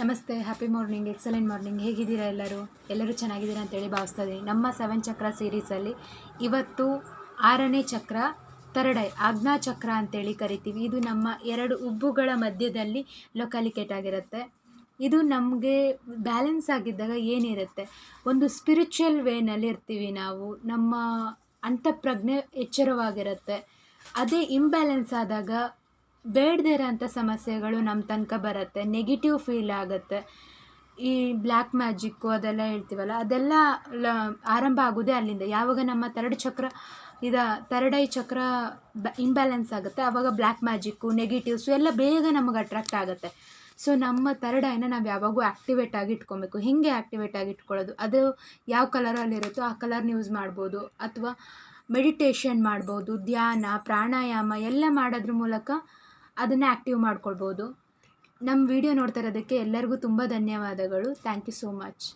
ನಮಸ್ತೆ happy morning excellent morning ಹೇಗಿದ್ದೀರಾ ಎಲ್ಲರೂ? ಎಲ್ಲರೂ ಚೆನ್ನಾಗಿದ್ದೀರಾ ಅಂತೇಳಿ ಭಾವಿಸ್ತಾ ಇದ್ದೀನಿ. ನಮ್ಮ ಸೆವೆನ್ ಚಕ್ರ ಸೀರೀಸಲ್ಲಿ ಇವತ್ತು ಆರನೇ ಚಕ್ರ ತರಡೈ ಆಜ್ಞಾ ಚಕ್ರ ಅಂತೇಳಿ ಕರಿತೀವಿ. ಇದು ನಮ್ಮ ಎರಡು ಉಬ್ಬುಗಳ ಮಧ್ಯದಲ್ಲಿ ಲೊಕಾಲಿಕೇಟ್ ಆಗಿರುತ್ತೆ. ಇದು ನಮಗೆ ಬ್ಯಾಲೆನ್ಸ್ ಆಗಿದ್ದಾಗ ಏನಿರುತ್ತೆ? ಒಂದು ಸ್ಪಿರಿಚುವಲ್ ವೇನಲ್ಲಿ ಇರ್ತೀವಿ ನಾವು. ನಮ್ಮ ಅಂತಃಪ್ರಜ್ಞೆ ಎಚ್ಚರವಾಗಿರುತ್ತೆ. ಅದೇ ಇಂಬ್ಯಾಲೆನ್ಸ್ ಆದಾಗ ಬೇಡದೇ ಇರೋಂಥ ಸಮಸ್ಯೆಗಳು ನಮ್ಮ ತನಕ ಬರುತ್ತೆ. ನೆಗೆಟಿವ್ ಫೀಲ್ ಆಗುತ್ತೆ. ಈ ಬ್ಲ್ಯಾಕ್ ಮ್ಯಾಜಿಕ್ಕು ಅದೆಲ್ಲ ಹೇಳ್ತೀವಲ್ಲ, ಅದೆಲ್ಲ ಆರಂಭ ಆಗೋದೇ ಅಲ್ಲಿಂದ. ಯಾವಾಗ ನಮ್ಮ ತರಡು ಚಕ್ರ, ಇದ ತರಡೈ ಚಕ್ರ ಇಂಬ್ಯಾಲೆನ್ಸ್ ಆಗುತ್ತೆ ಆವಾಗ ಬ್ಲ್ಯಾಕ್ ಮ್ಯಾಜಿಕ್ಕು ನೆಗೆಟಿವ್ಸು ಎಲ್ಲ ಬೇಗ ನಮಗೆ ಅಟ್ರಾಕ್ಟ್ ಆಗುತ್ತೆ. ಸೊ ನಮ್ಮ ತರಡೈನ ನಾವು ಯಾವಾಗೂ ಆ್ಯಕ್ಟಿವೇಟ್ ಆಗಿ ಇಟ್ಕೊಬೇಕು. ಹೇಗೆ ಆ್ಯಕ್ಟಿವೇಟ್ ಆಗಿ ಇಟ್ಕೊಳ್ಳೋದು. ಅದು ಯಾವ ಕಲರಲ್ಲಿರುತ್ತೋ ಆ ಕಲರ್ನ ಯೂಸ್ ಮಾಡ್ಬೋದು. ಅಥವಾ ಮೆಡಿಟೇಷನ್ ಮಾಡ್ಬೋದು, ಧ್ಯಾನ, ಪ್ರಾಣಾಯಾಮ ಎಲ್ಲ ಮಾಡೋದ್ರ ಮೂಲಕ ಅದನ್ನು ಆ್ಯಕ್ಟಿವ್ ಮಾಡ್ಕೊಳ್ಬೋದು. ನಮ್ಮ ವಿಡಿಯೋ ನೋಡ್ತಾ ಇರೋದಕ್ಕೆ ಎಲ್ಲರಿಗೂ ತುಂಬ ಧನ್ಯವಾದಗಳು. Thank you so much